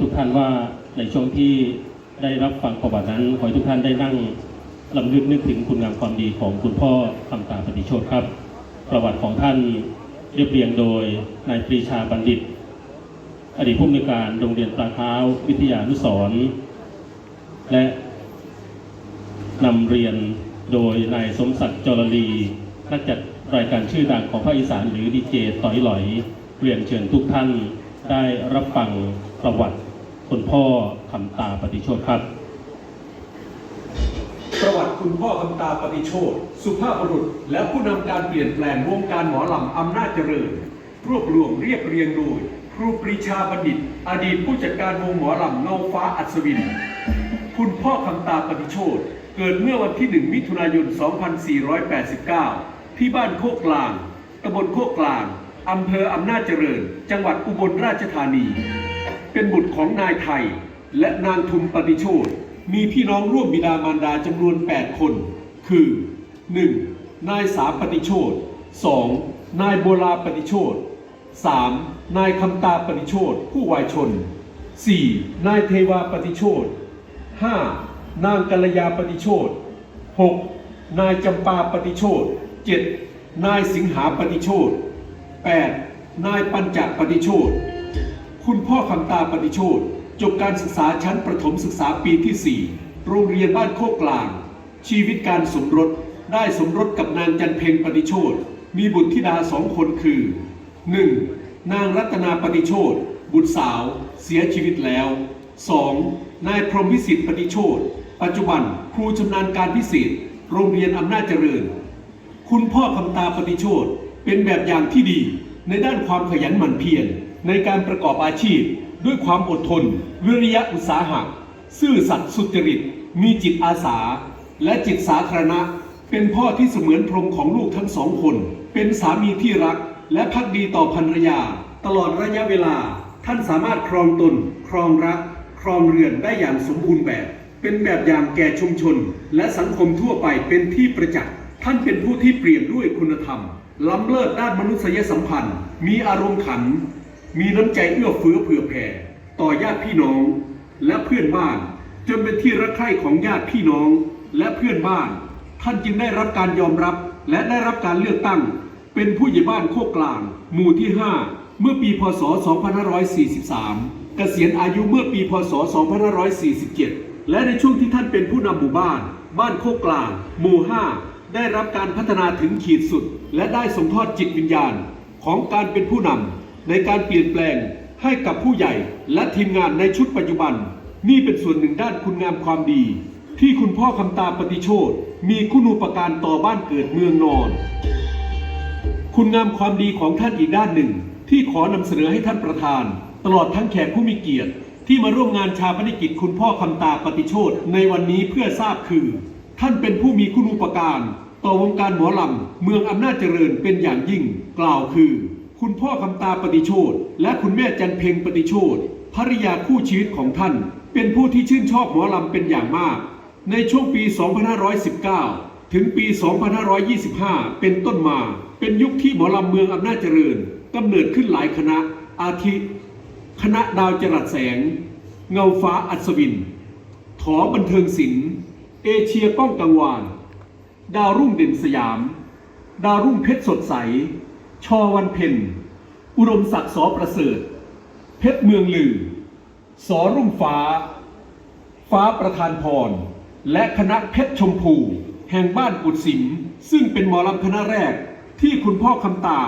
ทุกท่านว่าในช่วงที่ได้รับฟังประวัตินั้นขอให้ทุกท่านได้นั่งลำลึกนึกถึงคุณงามความดีของคุณพ่อคำตาปฏิโชตครับ ประวัติของท่านเรียบเรียงโดยนายปรีชาบัณฑิต อดีตผู้อำนวยการโรงเรียนปลาเท้าวิทยานุสรและนำเรียนโดยนายสมศักดิ์จรลีนักจัดรายการชื่อดังของภาคอีสานหรือดีเจต่อยหลอยเรียนเชิญทุกท่านได้รับฟังประวัติ คุณพ่อคำตาปฏิโชตครับ ประวัติคุณพ่อคำตาปฏิโชตสุภาพบุรุษ และผู้นำการเปลี่ยนแปลงวงการหมอลำอำนาจเจริญ รวบรวมเรียบเรียงโดยครูปรีชาบัณฑิต อดีตผู้จัดการวงหมอลำเงาฟ้าอัศวิน คุณพ่อคำตาปฏิโชตเกิดเมื่อวันที่ 1 มิถุนายน 2489 ที่บ้านโคกกลางตำบลโคกกลางอำเภออำนาจเจริญ จังหวัดอุบลราชธานี เป็นบุตรของนายไทย และนางทุมปฏิโชตมีพี่น้องร่วมบิดามารดาจำนวน 8 คน คือ 1. นายสาปฏิโชต 2. นายโบราปฏิโชต 3. นายคำตาปฏิโชตผู้วายชน 4. นายเทวาปฏิโชต 5. นางกัลยาปฏิโชต 6. นายจำปาปฏิโชต 7. นายสิงหาปฏิโชต 8. นายปัญจปฏิโชต คุณพ่อคำตาปฏิโชตจบการศึกษาชั้นประถมศึกษาปีที่ 4 โรงเรียนบ้านโคกกลาง ชีวิตการสมรสได้สมรสกับนางจันเพ็งปฏิโชตมีบุตรธิดาสองคนคือ 1. นางรัตนาปฏิโชตบุตรสาว เสียชีวิตแล้ว 2. นายพรหมวิสิทธิ์ปฏิโชตปัจจุบันครูชำนาญการพิเศษ โรงเรียนอำนาจเจริญ คุณพ่อคำตาปฏิโชตเป็นแบบอย่างที่ดีในด้านความขยันหมั่นเพียร ในการประกอบอาชีพ ด้วยความอดทน วิริยะอุตสาหะ ซื่อสัตย์สุจริต มีจิตอาสา และจิตสาธารณะ เป็นพ่อที่เสมือนพรหมของลูกทั้งสองคน เป็นสามีที่รัก และพักดีต่อภรรยา ตลอดระยะเวลา ท่านสามารถครองตน ครองรัก ครองเรือนได้อย่างสมบูรณ์แบบ เป็นแบบอย่างแก่ชุมชน และสังคมทั่วไปเป็นที่ประจักษ์ท่านเป็นผู้ที่เปรียบด้วยคุณธรรมล้ำเลิศด้านมนุษยสัมพันธ์ มีอารมณ์ขัน มีน้ำใจเอื้อเฟื้อเผื่อแผ่ ต่อญาติพี่น้องและเพื่อนบ้าน จนเป็นที่รักใคร่ของญาติพี่น้องและเพื่อนบ้าน ท่านจึงได้รับการยอมรับและได้รับการเลือกตั้ง เป็นผู้ใหญ่บ้านโคกกลาง หมู่ที่ 5 เมื่อปีพศ 2543 เกษียณอายุเมื่อปีพศ 2547 และในช่วงที่ท่านเป็นผู้นำหมู่บ้าน บ้านโคกกลาง หมู่ 5 ได้รับการพัฒนาถึงขีดสุด และได้ส่งทอดจิตวิญญาณของการเป็นผู้นำ ในการเปลี่ยนแปลงให้กับผู้ใหญ่และทีมงานในชุดปัจจุบัน นี่เป็นส่วนหนึ่งด้านคุณงามความดี ที่คุณพ่อคำตาปฏิโชตมีคุณูปการต่อบ้านเกิดเมืองนอน คุณงามความดีของท่านอีกด้านหนึ่ง ที่ขอนำเสนอให้ท่านประธาน ตลอดทั้งแขกผู้มีเกียรติ ที่มาร่วมงานชาปนกิจคุณพ่อคำตาปฏิโชตในวันนี้เพื่อทราบคือ ท่านเป็นผู้มีคุณูปการ ต่อวงการหมอลำเมืองอำนาจเจริญเป็นอย่างยิ่ง กล่าวคือ คุณพ่อคำตาปฏิโชตและคุณแม่จันเพ็งปฏิโชตภริยาคู่ชีวิตของท่าน เป็นผู้ที่ชื่นชอบหมอลำเป็นอย่างมาก ในช่วงปี 2519 ถึงปี 2525 เป็นต้นมา เป็นยุคที่หมอลำเมืองอำนาจเจริญกำเนิดขึ้นหลายคณะ อาทิ คณะดาวจรัสแสง เงาฟ้าอัศวิน ถอบันเทิงศิลป์เอเชียก้องกังวาน ดาวรุ่งเด่นสยาม ดาวรุ่งเพชรสดใส ชอวันเพ็ญ อุดมศักดิ์สอประเสริฐ เพชรเมืองลือ สอรุ่งฟ้า ฟ้าประธานพร และคณะเพชรชมพู แห่งบ้านกุดสิม ซึ่งเป็นหมอลำคณะแรกที่คุณพ่อคำตา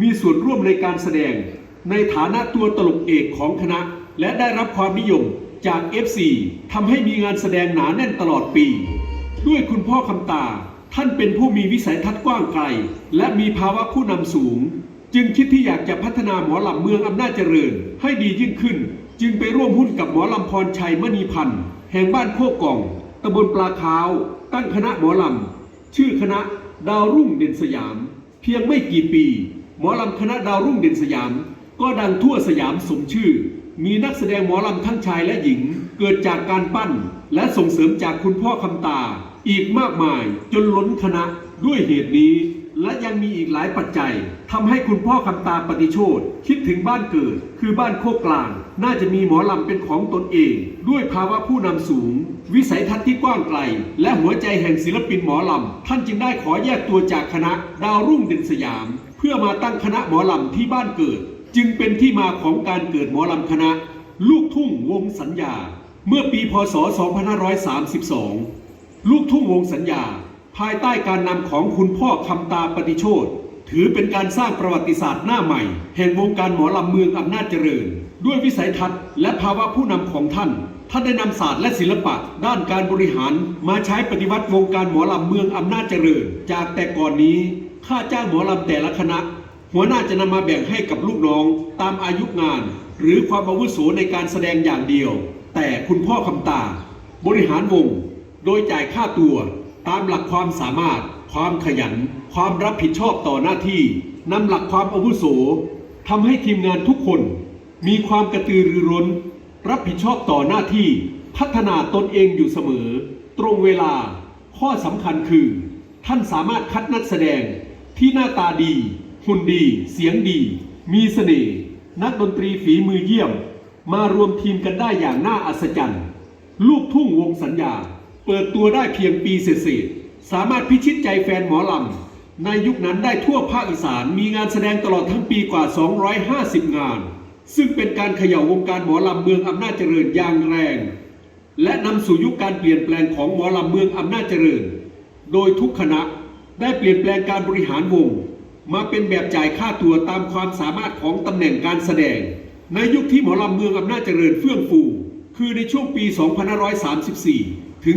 มีส่วนร่วมในการแสดง ในฐานะตัวตลกเอกของคณะ และได้รับความนิยมจาก FC ทำให้มีงานแสดงหนาแน่นตลอดปี ด้วยคุณพ่อคำตา ท่านเป็นผู้มีวิสัยทัศน์กว้างไกล และมีภาวะผู้นำสูง จึงคิดที่อยากจะพัฒนาหมอลำเมืองอำนาจเจริญ ให้ดียิ่งขึ้น จึงไปร่วมหุ้นกับหมอลำพรชัยมณีพันธ์แห่งบ้านโคกกองตำบลปลาขาว ตั้งคณะหมอลำชื่อคณะดาวรุ่งเด่นสยาม เพียงไม่กี่ปี หมอลำคณะดาวรุ่งเด่นสยาม ก็ดังทั่วสยามสมชื่อ มีนักแสดงหมอลำทั้งชายและหญิง เกิดจากการปั้น และส่งเสริมจากคุณพ่อคำตา อีกมากมายจนล้นคณะด้วยเหตุนี้ และยังมีอีกหลายปัจจัยทำให้คุณพ่อคำตาปฏิโชตคิดถึงบ้านเกิด คือบ้านโคกกลาง น่าจะมีหมอลำเป็นของตนเอง ด้วยภาวะผู้นำสูง วิสัยทัศน์ที่กว้างไกล และหัวใจแห่งศิลปินหมอลำท่านจึงได้ขอแยกตัวจากคณะดาวรุ่งเด่นสยาม เพื่อมาตั้งคณะหมอลำที่บ้านเกิด จึงเป็นที่มาของการเกิดหมอลำคณะ ลูกทุ่งวงสัญญา เมื่อปีพศ 2532 ลูกทุ่งวงสัญญา ภายใต้การนำของคุณพ่อคำตาปฏิโชตถือเป็นการสร้างประวัติศาสตร์หน้าใหม่ แห่งวงการหมอลำเมืองอำนาจเจริญ ด้วยวิสัยทัศน์และภาวะผู้นำของท่าน ท่านได้นำศาสตร์และศิลปะ ด้านการบริหาร มาใช้ปฏิวัติวงการหมอลำเมืองอำนาจเจริญ จากแต่ก่อนนี้ ค่าจ้างหมอลำแต่ละคณะ หัวหน้าจะนำมาแบ่งให้กับลูกน้อง ตามอายุงาน หรือความอาวุโสในการแสดงอย่างเดียว แต่คุณพ่อคำตา บริหารวง โดยจ่ายค่าตัวตามหลักความสามารถ ความขยัน ความรับผิดชอบต่อหน้าที่นำหลักความอาวุโสทำให้ทีมงานทุกคน มีความกระตือรือร้น รับผิดชอบต่อหน้าที่ พัฒนาตนเองอยู่เสมอ ตรงเวลา ข้อสำคัญคือ ท่านสามารถคัดนักแสดงที่หน้าตาดี หุ่นดี เสียงดี มีเสน่ห์นักดนตรีฝีมือเยี่ยม มารวมทีมกันได้อย่างน่าอัศจรรย์ ลูกทุ่งวงสัญญา เปิดตัวได้เพียงปีเศษสามารถพิชิตใจแฟนหมอลำ ในยุคนั้นได้ทั่วภาคอีสานมีงานแสดงตลอดทั้งปีกว่า 250 งาน ซึ่งเป็นการเขย่าวงการหมอลำเมืองอำนาจเจริญอย่างแรง และนำสู่ยุคการเปลี่ยนแปลงของหมอลำเมืองอำนาจเจริญ โดยทุกคณะได้เปลี่ยนแปลงการบริหารวง มาเป็นแบบจ่ายค่าตัวตามความสามารถของตำแหน่งการแสดง ในยุคที่หมอลำเมืองอำนาจเจริญเฟื่องฟู คือในช่วงปี 2534 ถึง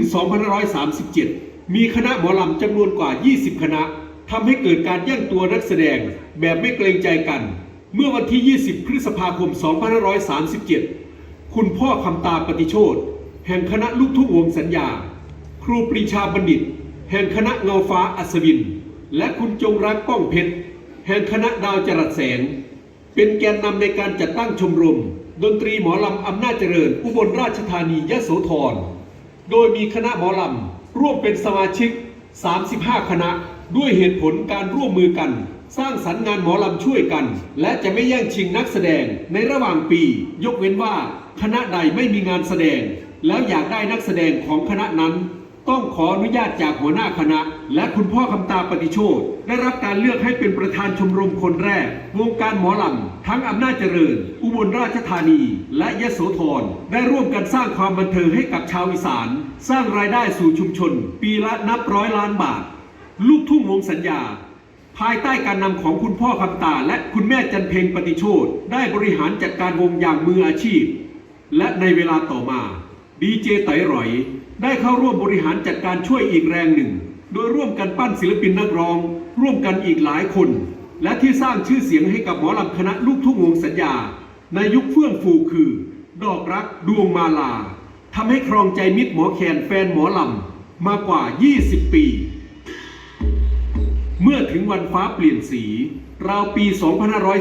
2537 มีคณะหมอลำจำนวนกว่า 20 คณะทำให้เกิดการแย่งตัวนักแสดงแบบไม่เกรงใจกัน เมื่อวันที่ 20 พฤษภาคม 2537 คุณพ่อคำตาปฏิโชตแห่งคณะลูกทุ่งวงสัญญา ครูปรีชาบัณฑิต แห่งคณะเงาฟ้าอัศวิน และคุณจงรักป้องเพชรแห่งคณะดาวจรัสแสง เป็นแกนนำในการจัดตั้งชมรม ดนตรีหมอลำอำนาจเจริญ อุบลราชธานียโสธร โดยมีคณะหมอลำร่วมเป็นสมาชิก 35 คณะ ด้วยเหตุผลการร่วมมือกัน สร้างสรรค์งานหมอลำช่วยกัน และจะไม่แย่งชิงนักแสดงในระหว่างปี ยกเว้นว่า คณะใดไม่มีงานแสดง แล้วอยากได้นักแสดงของคณะนั้น ต้องขออนุญาตจากหัวหน้าคณะ และคุณพ่อคำตาปฏิโชตได้รับการเลือกให้เป็นประธานชมรมคนแรก วงการหมอลำทั้งอำนาจเจริญ อุบลราชธานี และยโสธรได้ร่วมกันสร้างความบันเทิงให้กับชาวอีสาน สร้างรายได้สู่ชุมชน ปีละนับร้อยล้านบาท ลูกทุ่งวงสัญญา ภายใต้การนำของคุณพ่อคำตาและคุณแม่จันเพงปฏิโชตได้บริหารจัดการวงอย่างมืออาชีพ และในเวลาต่อมาดีเจไต๋หรอย ได้เข้าร่วมบริหารจัดการช่วยอีกแรงหนึ่ง โดยร่วมกันปั้นศิลปินนักร้อง ร่วมกันอีกหลายคน และที่สร้างชื่อเสียงให้กับหมอลำคณะลูกทุ่งวงสัญญา ในยุคเฟื่องฟูคือ ดอกรักดวงมาลาทำให้ครองใจมิตรหมอแคนแฟนหมอลำมากว่า 20 ปี เมื่อถึงวันฟ้าเปลี่ยนสี ราวปี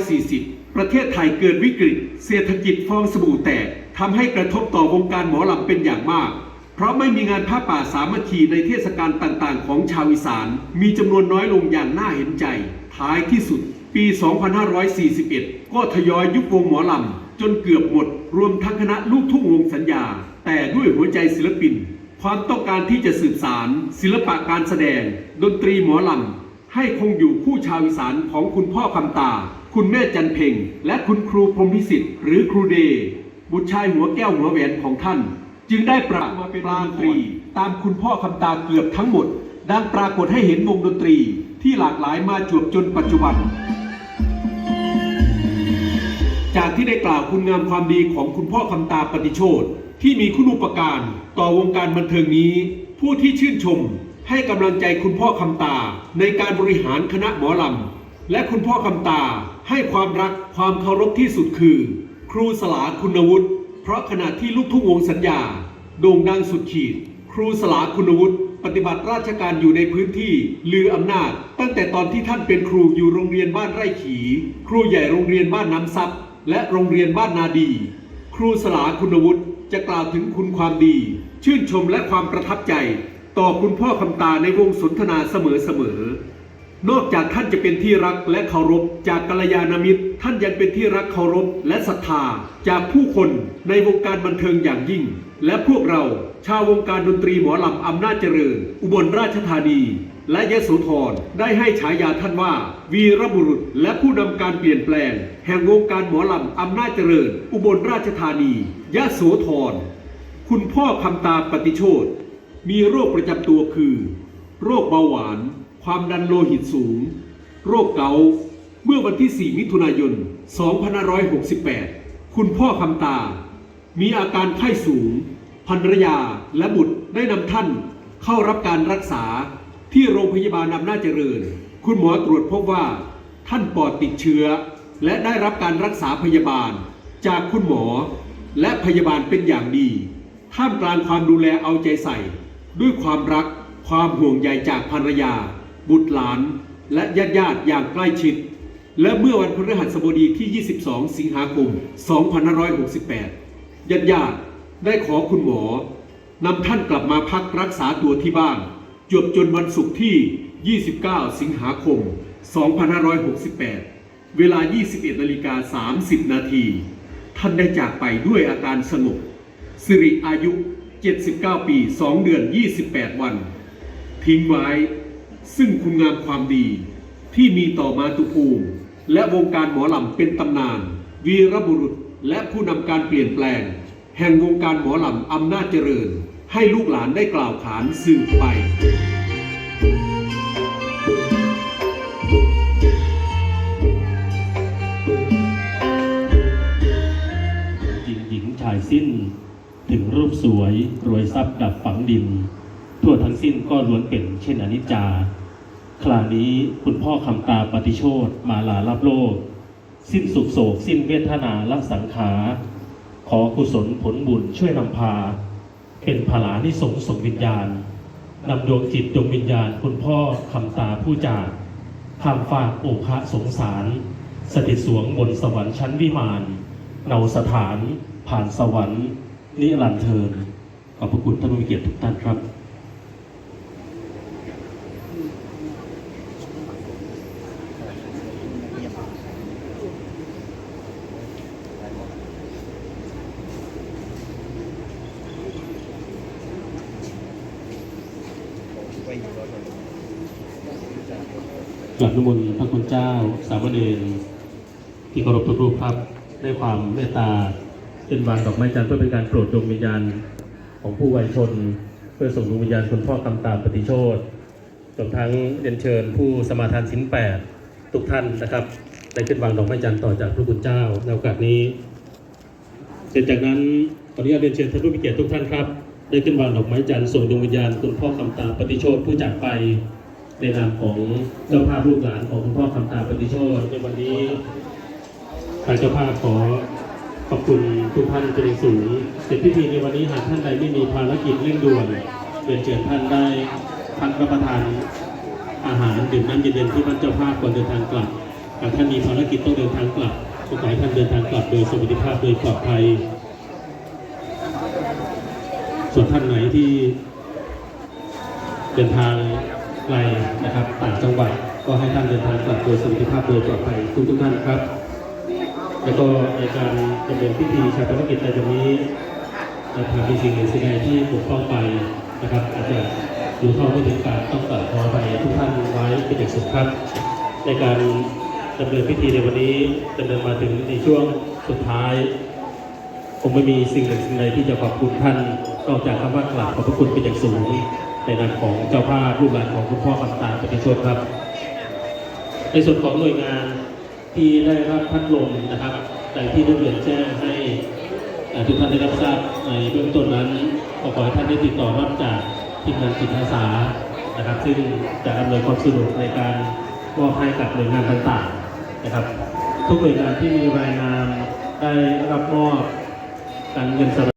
2540 ประเทศไทยเกิดวิกฤต เศรษฐกิจฟองสบู่แตกทำให้กระทบต่อวงการหมอลำเป็นอย่างมาก เพราะไม่มีงานผ้าป่าสามัคคีในเทศกาลต่างๆ ของชาวอีสาน มีจำนวนน้อยลงอย่างน่าเห็นใจ ท้ายที่สุด ปี 2541 ก็ทยอยยุบวงหมอลำ จนเกือบหมด รวมทั้งคณะลูกทุ่งวงสัญญา แต่ด้วยหัวใจศิลปิน ความต้องการที่จะสืบสาร ศิลปะการแสดง ดนตรีหมอลำ ให้คงอยู่คู่ชาวอีสานของคุณพ่อคำตา คุณแม่จันเพ็งและคุณครูพรมพิสิทธิ์หรือครูเด บุตรชายหัวแก้วหัวแหวนของท่าน จึงได้ปรับมาเป็นปาดนตรี ตามคุณพ่อคำตาเกือบทั้งหมด ดังปรากฏให้เห็นวงดนตรีที่หลากหลายมาจวบจนปัจจุบัน จากที่ได้กล่าวคุณงามความดีของคุณพ่อคำตาปฏิโชตที่มีคุณอุปการต่อวงการบันเทิงนี้ ผู้ที่ชื่นชมให้กำลังใจคุณพ่อคำตาในการบริหารคณะหมอลำและคุณพ่อคำตาให้ความรักความเคารพที่สุดคือ ครูสลาคุณวุฒิ เพราะขณะที่ลูกทุ่งวงสัญญา โด่งดังสุดขีด ครูสลาคุณวุฒิปฏิบัติราชการอยู่ในพื้นที่ ลืออำนาจ ตั้งแต่ตอนที่ท่านเป็นครูอยู่โรงเรียนบ้านไร่ขี ครูใหญ่โรงเรียนบ้านน้ำซับและโรงเรียนบ้านนาดี ครูสลาคุณวุฒิจะกล่าวถึงคุณความดี ชื่นชมและความประทับใจ ต่อคุณพ่อคำตาในวงสนทนาเสมอๆ นอกจากท่านจะเป็นที่รักและเคารพ จากกัลยาณมิตร ท่านยังเป็นที่รักเคารพและศรัทธา จากผู้คนในวงการบันเทิงอย่างยิ่ง และพวกเราชาววงการดนตรีหมอลำอำนาจเจริญ อุบลราชธานี และยโสธรได้ให้ฉายาท่านว่า วีรบุรุษและผู้นำการเปลี่ยนแปลง แห่งวงการหมอลำอำนาจเจริญ อุบลราชธานียโสธรคุณพ่อคำตาปฏิโชตมีโรคประจำตัวคือ โรคเบาหวาน ความดันโลหิตสูง โรคเกาเมื่อวันที่ 4 มิถุนายน 2568 คุณพ่อคำตา มีอาการไข้สูงภรรยาและบุตรได้นำท่านเข้ารับการรักษาที่โรงพยาบาลอำหน้าเจริญ คุณหมอตรวจพบว่า ท่านปอดติดเชื้อ และได้รับการรักษาพยาบาล จากคุณหมอ และพยาบาลเป็นอย่างดี ท่ามกลางความดูแลเอาใจใส่ ด้วยความรักความห่วงใยจากภรรยา บุตรหลาน และญาติญาติอย่างใกล้ชิด และเมื่อวันพฤหัสบดีที่ 22 สิงหาคม 2568 ญาติญาติได้ขอคุณหมอนำท่านกลับมาพักรักษาตัวที่บ้านจบจนวันศุกร์ที่ 29 สิงหาคม 2568 เวลา 21นาฬิกา30 นาที ท่านได้จากไปด้วยอาการสงบสิริอายุ 79 ปี 2 เดือน 28 วัน ทิ้งไว้ ซึ่งคุณงามความดีที่มีต่อมาตุภูมิ และวงการหมอลำเป็นตำนาน วีรบุรุษและผู้นำการเปลี่ยนแปลง แห่งวงการหมอลำอำนาจเจริญ ให้ลูกหลานได้กล่าวขานสืบไปหญิงหญิงชายสิ้น ถึงรูปสวยรวยทรัพย์ดับฝังดิน ทั่วทั้งสิ้นก็ล้วนเป็นเช่นอนิจจา คราวนี้คุณพ่อคำตาปฏิโชตมาลารับโลก สิ้นสุขโศก สิ้นเวทนาละสังขารขอกุศลผลบุญช่วยนำพา เป็นผลานิสงส์ส่งวิญญาณนำดวงจิตดวงวิญญาณ คุณพ่อคำตาผู้จากข้ามฝากโอภะสงสาร สถิตสวงบนสวรรค์ชั้นวิมานเนาสถาน ผ่านสวรรค์นิรันดร์เทินขอบพระคุณท่านผู้มีเกียรติทุกท่านครับ นิมนต์พระคุณเจ้า สามเณรที่เคารพทุกรูปครับด้วยความเมตตาเป็นวางดอกไม้จันทร์เพื่อเป็นการโปรดดวงวิญญาณของผู้วัยชน เพื่อส่งดวงวิญญาณคุณพ่อกำตามปฏิโชตรวมทั้งเรียนเชิญผู้สมาทานสินแปดทุกท่านนะครับได้ขึ้นวางดอกไม้จันทร์ต่อจากพระคุณเจ้าในโอกาสนี้เสร็จจากนั้นขออนุญาตเรียนเชิญท่านผู้มีเกียรติทุกท่านครับ ได้ขึ้นวางดอกไม้จันทร์ส่งดวงวิญญาณคุณพ่อคำตาปฏิโชตผู้จากไป ในนามของเจ้าภาพลูกหลานของคุณพ่อคำตาปฏิโชตในวันนี้ทางเจ้าภาพขอขอบคุณทุกท่านเป็นอย่างสูงเสร็จพิธีในวันนี้หากท่านใดไม่มีภารกิจเร่งด่วนเรียนเชิญท่านได้พักรับประทานอาหารดื่มน้ำเย็นๆที่บ้านเจ้าภาพก่อนเดินทางกลับหากท่านมีภารกิจต้องเดินทางกลับขอให้ท่านเดินทางกลับโดยสวัสดิภาพโดยปลอดภัย ส่วนท่านไหนที่เดินทาง ไกลนะครับต่างจังหวัดก็ให้ท่านเดินทางกลับโดยสวัสดิภาพโดยปลอดภัยทุกทุกท่านครับ แล้วก็ในการดำเนินพิธีชาปนกิจในวันนี้นะครับมีสิ่งหนึ่งสิ่งใดที่บกพร่องไปนะครับ อาจจะดูเท่าไม่ถึงการต้องกราบขออภัยทุกท่านไว้เป็นอย่างสูงครับ ในการดำเนินพิธีในวันนี้ดำเนินมาถึงในช่วงสุดท้ายผมไม่มีสิ่งหนึ่งสิ่งใดที่จะขอบคุณท่านนอกจากคำว่ากราบขอบพระคุณเป็นอย่างสูง ในนามของเจ้าภาพรูปหลานของคุณพ่อคำตาปฏิโชตครับ ในส่วนของหน่วยงานที่ได้รับพัดลมนะครับแต่ที่ได้เรียนแจ้งให้ทุกท่านได้รับทราบในเบื้องต้นนั้นก็ขอให้ท่านได้ติดต่อรับจากทีมงานจิตอาสานะครับ ซึ่งจะอำนวยความสะดวกในการมอบให้กับหน่วยงานต่างๆนะครับ ทุกหน่วยงานที่มีรายงานได้รับมอบการเงินสนับ